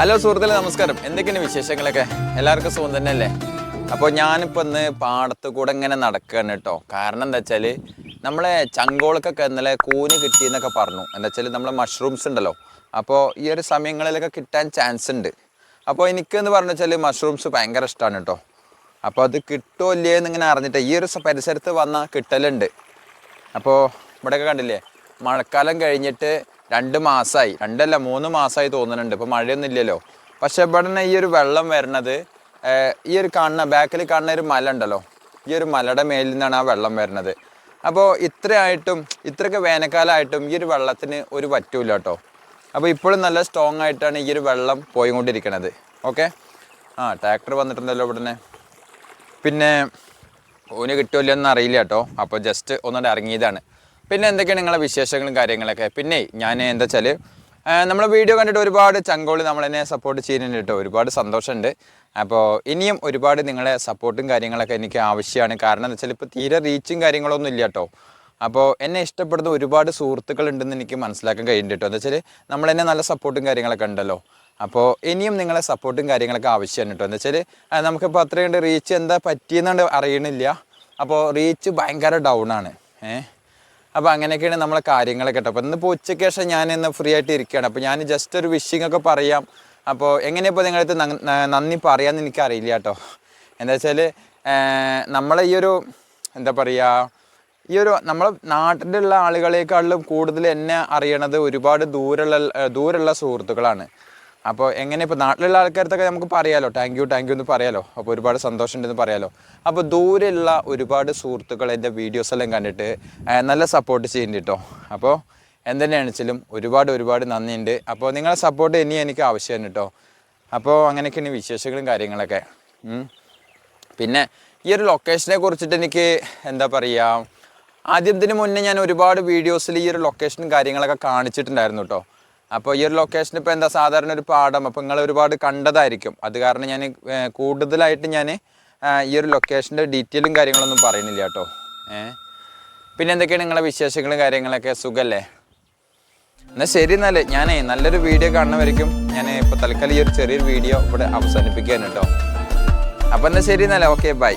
Hello സുഹൃത്തുക്കളെ നമസ്കാരം. എന്തൊക്കെയാണ് വിശേഷങ്ങളൊക്കെ? എല്ലാവർക്കും സുഖം തന്നെയല്ലേ? അപ്പോൾ ഞാനിപ്പോൾ ഇന്ന് പാടത്ത് കൂടെ ഇങ്ങനെ നടക്കുകയാണ് കേട്ടോ. കാരണം എന്താ വെച്ചാൽ നമ്മളെ ചങ്കോളക്കൊക്കെ ഇന്നലെ കൂന് കിട്ടിയെന്നൊക്കെ പറഞ്ഞു. എന്താ വെച്ചാൽ നമ്മളെ മഷ്റൂംസ് ഉണ്ടല്ലോ. അപ്പോൾ ഈ ഒരു സമയങ്ങളിലൊക്കെ കിട്ടാൻ ചാൻസ് ഉണ്ട്. അപ്പോൾ എനിക്കെന്ന് പറഞ്ഞു വെച്ചാൽ മഷ്റൂംസ് ഭയങ്കര ഇഷ്ടമാണ് കേട്ടോ. അപ്പോൾ അത് കിട്ടുമോ ഇല്ലേ എന്നിങ്ങനെ അറിഞ്ഞിട്ട് ഈ ഒരു പരിസരത്ത് വന്നാൽ കിട്ടലുണ്ട്. അപ്പോൾ ഇവിടെയൊക്കെ കണ്ടില്ലേ? മഴക്കാലം കഴിഞ്ഞിട്ട് രണ്ട് മാസമായി രണ്ടല്ല മൂന്ന് മാസമായി തോന്നുന്നുണ്ട്. ഇപ്പോൾ മഴയൊന്നും ഇല്ലല്ലോ പക്ഷെ ഇവിടെ ഈ ഒരു വെള്ളം വരുന്നത് ഈ ഒരു കാണുന്ന ബാക്കിൽ കാണുന്ന ഒരു മല ഉണ്ടല്ലോ. ഈ ഒരു മലയുടെ മേലിൽ നിന്നാണ് ആ വെള്ളം വരുന്നത്. അപ്പോൾ ഇത്രയായിട്ടും ഇത്രയൊക്കെ വേനൽക്കാലമായിട്ടും ഈ ഒരു വെള്ളത്തിന് ഒരു പറ്റൂല കേട്ടോ. അപ്പോൾ ഇപ്പോഴും നല്ല സ്ട്രോങ് ആയിട്ടാണ് ഈ ഒരു വെള്ളം പോയിക്കൊണ്ടിരിക്കുന്നത് ഓക്കെ? ആ ട്രാക്ടർ വന്നിട്ടുണ്ടല്ലോ ഇവിടെ പിന്നെ ഓന് കിട്ടുമല്ലോ എന്ന് അറിയില്ല കേട്ടോ. അപ്പോൾ ജസ്റ്റ് ഒന്നുകൂടെ ഇറങ്ങിയതാണ്. പിന്നെ എന്തൊക്കെയാണ് നിങ്ങളെ വിശേഷങ്ങളും കാര്യങ്ങളൊക്കെ? പിന്നെ ഞാൻ എന്താ വെച്ചാൽ നമ്മളെ വീഡിയോ കണ്ടിട്ട് ഒരുപാട് ചങ്കോളി നമ്മളെന്നെ സപ്പോർട്ട് ചെയ്യുന്നുണ്ട് കേട്ടോ ഒരുപാട് സന്തോഷമുണ്ട് അപ്പോൾ ഇനിയും ഒരുപാട് നിങ്ങളെ സപ്പോർട്ടും കാര്യങ്ങളൊക്കെ എനിക്ക് ആവശ്യമാണ് കാരണം എന്താ വെച്ചാൽ ഇപ്പോൾ തീരെ റീച്ചും കാര്യങ്ങളൊന്നും ഇല്ല കേട്ടോ അപ്പോൾ എന്നെ ഇഷ്ടപ്പെടുന്ന ഒരുപാട് സുഹൃത്തുക്കൾ ഉണ്ടെന്ന് എനിക്ക് മനസ്സിലാക്കാൻ കഴിയുന്നുണ്ട് കേട്ടോ എന്താ വെച്ചാൽ നമ്മളെന്നെ നല്ല സപ്പോർട്ടും കാര്യങ്ങളൊക്കെ ഉണ്ടല്ലോ. അപ്പോൾ ഇനിയും നിങ്ങളെ സപ്പോർട്ടും കാര്യങ്ങളൊക്കെ ആവശ്യമാണ് കേട്ടോ എന്താ വെച്ചാൽ നമുക്കിപ്പോൾ അത്രയുണ്ട് റീച്ച് എന്താ പറ്റിയെന്നുണ്ട് അറിയണില്ല. അപ്പോൾ റീച്ച് ഭയങ്കര ഡൗൺ ആണ്. ഏഹ് അപ്പോൾ അങ്ങനെയൊക്കെയാണ് നമ്മളെ കാര്യങ്ങളൊക്കെ കേട്ടോ. അപ്പോൾ ഇന്നിപ്പോൾ ഉച്ചയ്ക്ക് ശേഷം ഞാൻ ഇന്ന് ഫ്രീ ആയിട്ട് ഇരിക്കുകയാണ്. അപ്പോൾ ഞാൻ ജസ്റ്റ് ഒരു വിഷിംഗ് ഒക്കെ പറയാം. അപ്പോൾ എങ്ങനെയപ്പോൾ നിങ്ങളടുത്ത് നന്ദി പറയാമെന്ന് എനിക്കറിയില്ല കേട്ടോ. എന്താ വെച്ചാൽ നമ്മളെ ഈ ഒരു എന്താ പറയുക ഈ ഒരു നമ്മളെ നാട്ടിലുള്ള ആളുകളെക്കാളും കൂടുതൽ എന്നെ അറിയണത് ഒരുപാട് ദൂരമുള്ള ദൂരമുള്ള സുഹൃത്തുക്കളാണ്. അപ്പോൾ എങ്ങനെ ഇപ്പോൾ നാട്ടിലുള്ള ആൾക്കാരത്തൊക്കെ നമുക്ക് പറയാലോ? താങ്ക് യു താങ്ക് യു എന്ന് പറയാലോ? അപ്പോൾ ഒരുപാട് സന്തോഷമുണ്ടെന്ന് പറയാലോ? അപ്പോൾ ദൂരെയുള്ള ഒരുപാട് സുഹൃത്തുക്കൾ എന്റെ വീഡിയോസ് എല്ലാം കണ്ടിട്ട് നല്ല സപ്പോർട്ട് ചെയ്യുന്നുണ്ട് കേട്ടോ അപ്പോൾ എന്തെന്നെയാണെങ്കിലും ഒരുപാട് ഒരുപാട് നന്ദിയുണ്ട്. അപ്പോൾ നിങ്ങളെ സപ്പോർട്ട് ഇനി എനിക്ക് ആവശ്യമാണ് കേട്ടോ അപ്പോൾ അങ്ങനെയൊക്കെയാണ് വിശേഷങ്ങളും കാര്യങ്ങളൊക്കെ. പിന്നെ ഈ ഒരു ലൊക്കേഷനെ കുറിച്ചിട്ട് എനിക്ക് എന്താ പറയുക ആദ്യത്തിന് മുന്നേ ഞാൻ ഒരുപാട് വീഡിയോസിൽ ഈ ഒരു ലൊക്കേഷനും കാര്യങ്ങളൊക്കെ കാണിച്ചിട്ടുണ്ടായിരുന്നു കേട്ടോ അപ്പോൾ ഈ ഒരു ലൊക്കേഷൻ ഇപ്പോൾ എന്താ സാധാരണ ഒരു പാടം. അപ്പോൾ നിങ്ങൾ ഒരുപാട് കണ്ടതായിരിക്കും. അത് കാരണം ഞാൻ കൂടുതലായിട്ട് ഞാൻ ഈ ഒരു ലൊക്കേഷന്റെ ഡീറ്റെയിലും കാര്യങ്ങളൊന്നും പറയുന്നില്ല കേട്ടോ. ഏ? പിന്നെ എന്തൊക്കെയാണ് നിങ്ങളെ വിശേഷങ്ങളും കാര്യങ്ങളൊക്കെ? സുഖല്ലേ? എന്നാൽ ശരി എന്നാലേ. ഞാനേ നല്ലൊരു വീഡിയോ കാണുന്നവരിക്കും ഞാൻ ഇപ്പോൾ തൽക്കാലം ഈ ഒരു ചെറിയൊരു വീഡിയോ ഇവിടെ അവസാനിപ്പിക്കുകയാണ് കേട്ടോ. അപ്പം എന്നാൽ ശരി എന്നാലേ. Okay bye.